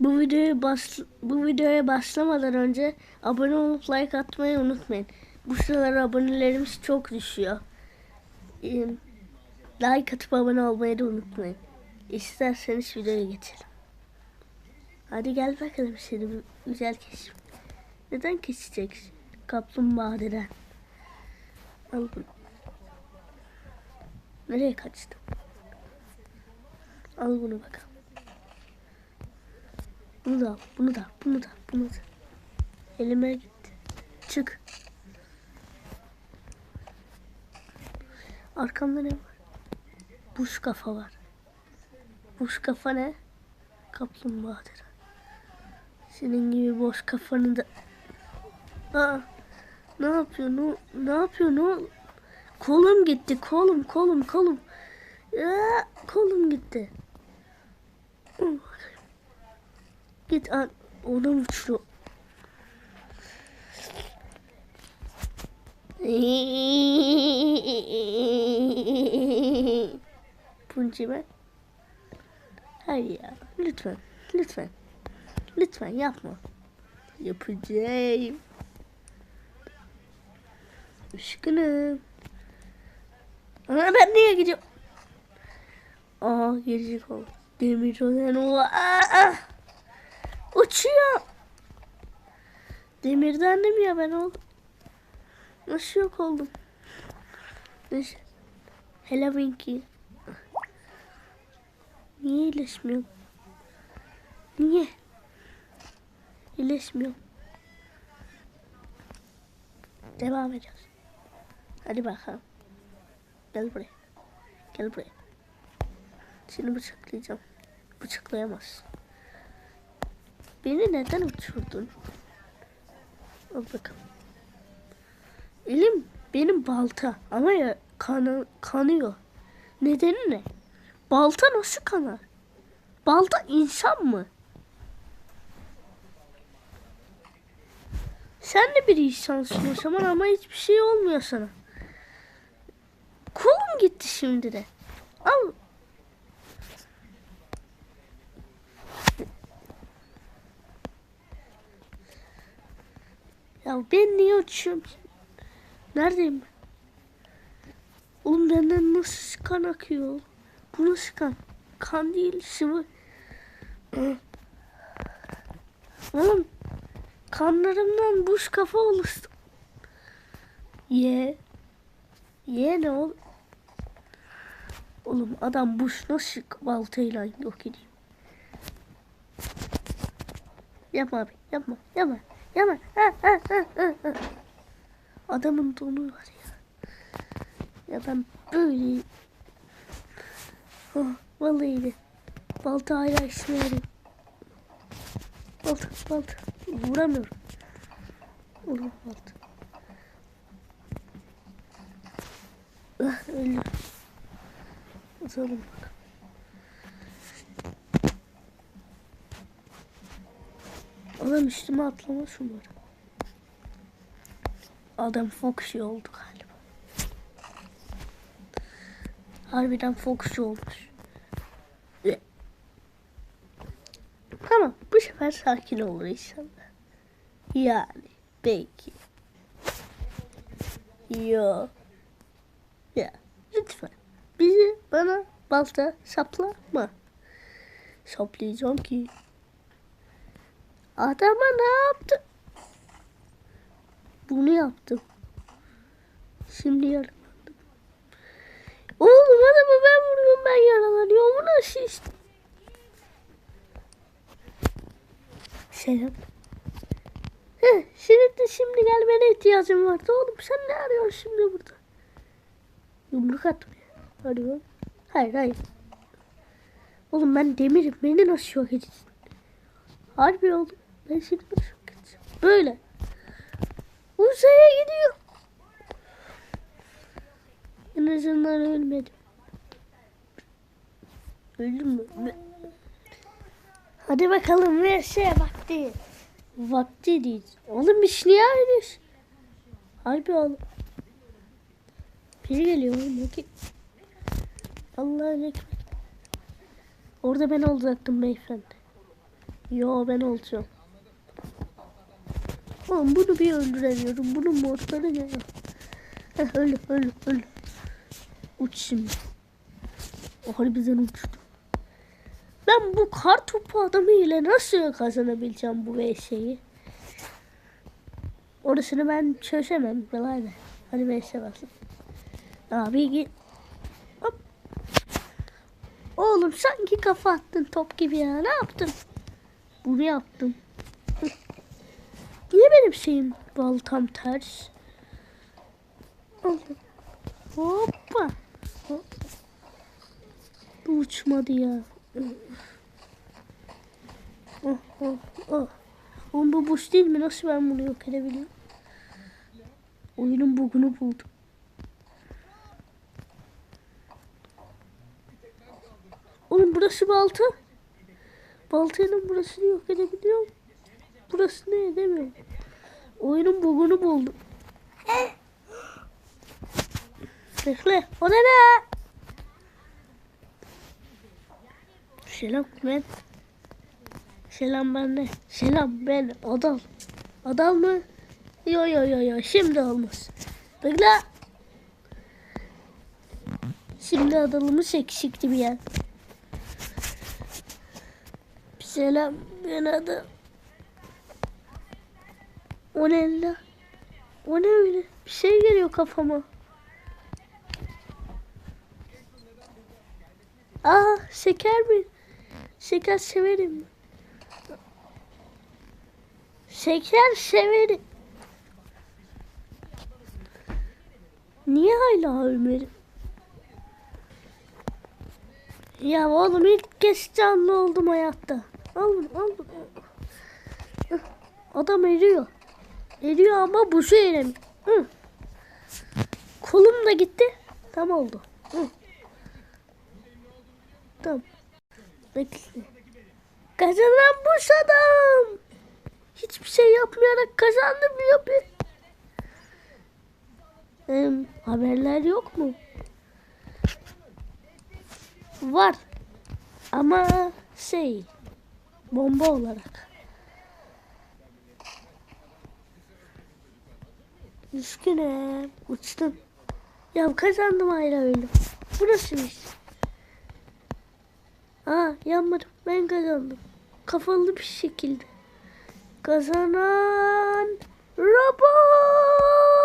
Bu videoya bas bu videoya başlamadan önce abone olup like atmayı unutmayın. Bu sıralar abonelerimiz çok düşüyor. Like atıp abone olmayı da unutmayın. İsterseniz videoya geçelim. Hadi gel bakalım seni güzel keşif. Neden keseceksin? Kaplumbağa deden. Al bunu. Nereye kaçtın? Al bunu bakalım. Bunu da bunu da, bunu da, bunu da. Elime gitti. Çık. Arkamda ne var? Buş kafa var. Buş kafa ne? Kaplumbağadır. Senin gibi boş kafanı da... Aa, ne yapıyor? Ne, ne yapıyor? Ne? Kolum gitti. Kolum, kolum, kolum. Aa, kolum gitti. Git an ona uçuyor. Punci ben. Hayır ya. Lütfen. Lütfen. Lütfen yapma. Yapacağım. Üzgünüm. Ana ben niye gidiyorum? Aa gelecek o. Demir olan o. Aa! Uçuyor. Demirdendim ya ben oldum. Nasıl yok oldum? Neyse. Winky. Niye iyileşmiyorum? Niye? İyileşmiyorum. Devam ediyoruz. Hadi bakalım. Gel buraya. Gel buraya. Seni bıçaklayacağım. Bıçaklayamazsın. Beni neden uçurdun? Al bakalım. Elim benim balta ama ya kanı, kanıyor. Nedeni ne? Balta nasıl kanar? Balta insan mı? Sen de bir insansın o zaman ama hiçbir şey olmuyor sana. Kolum gitti şimdi de. Al. Ya ben niye uçuyorum? Neredeyim ben? Oğlum benden nasıl kan akıyor? Bu nasıl kan? Kan değil sıvı. Oğlum kanlarımdan buz kafa oluştu. Ye. Ye ne ol? Oğlum adam buz nasıl baltayla yok edeyim? Yapma abi yapma yapma yapma. Adamın donu var ya. Ya ben böyle oh, vallahi de balta hala yarıyor. Balta balta vuramıyorum. Oğlum balta. Ah, öldüm. Atalım bak. Adam üstüme atlamaz umarım. Adam Foxy oldu galiba. Harbiden Foxy olmuş. Tamam bu sefer sakin olur inşallah. Yani belki. Yo. Ya lütfen bizi bana balta saplama. Saplayacağım ki. Adama ne yaptı? Bunu yaptım. Şimdi yaralandım. Oğlum adamı ben vuruyorum ben yaralanıyorum. Bu nasıl iş? Selam. Heh, şimdi şimdi gelmene ihtiyacım vardı oğlum. Sen ne arıyorsun şimdi burada? Yumruk at. Arıyor. Hayır hayır. Oğlum ben demirim. Beni nasıl yok edeceksin? Harbi oğlum. Ben edeceğim? Böyle. Uzaya gidiyor. En azından ölmedim. Öldüm mü? Hadi bakalım ve şey vakti. Vakti değil. Oğlum biz niye ayrıyız? Harbi oğlum. Biri geliyor oğlum. Allah'ın ekber. Orada ben olacaktım beyefendi. Yo ben olacağım. Oğlum bunu bir öldüremiyorum. Bunun modları ne öyle öyle öyle. Uç şimdi. O harbiden uçtu. Ben bu kar topu adamı ile nasıl kazanabileceğim bu VS'yi? Orasını ben çözemem. Vay be. Hadi VS basın. Abi git. Hop. Oğlum sanki kafa attın top gibi ya. Ne yaptın? Bunu yaptım. Niye benim şeyim bal tam ters? Hoppa. Hop. Bu uçmadı ya. Oh, oh, oh. Oğlum bu boş değil mi? Nasıl ben bunu yok edebiliyorum? Oyunun bugunu buldum. Oğlum burası balta. Baltayla burasını yok edebiliyorum. Burasını edemiyorum. Oyunun bugunu buldum. Bekle. O ne be? Selam ben. Selam bende. Selam ben Adal. Adal mı? Yo yo yo yo şimdi olmaz. Bekle. Şimdi adalımız eksikti bir yer. Selam ben Adal. O ne la? O ne öyle? Bir şey geliyor kafama. Aa şeker mi? Şeker severim. Şeker severim. Niye hala ölmedim? Ya oğlum ilk kez canlı oldum hayatta. Al bunu al bunu. Adam eriyor. Eriyor ama bu şey eremiyor. Kolum da gitti. Tam oldu. Hı. Tamam. Bekle. Kazanan bu adam. Hiçbir şey yapmayarak kazandım yapıyor. Em, haberler yok mu? Var. Ama şey bomba olarak. Üzgünüm. Uçtum. Ya kazandım ayrı öyle. Burası iş. Aa yanmadım. Ben kazandım. Kafalı bir şekilde. Kazanan robot.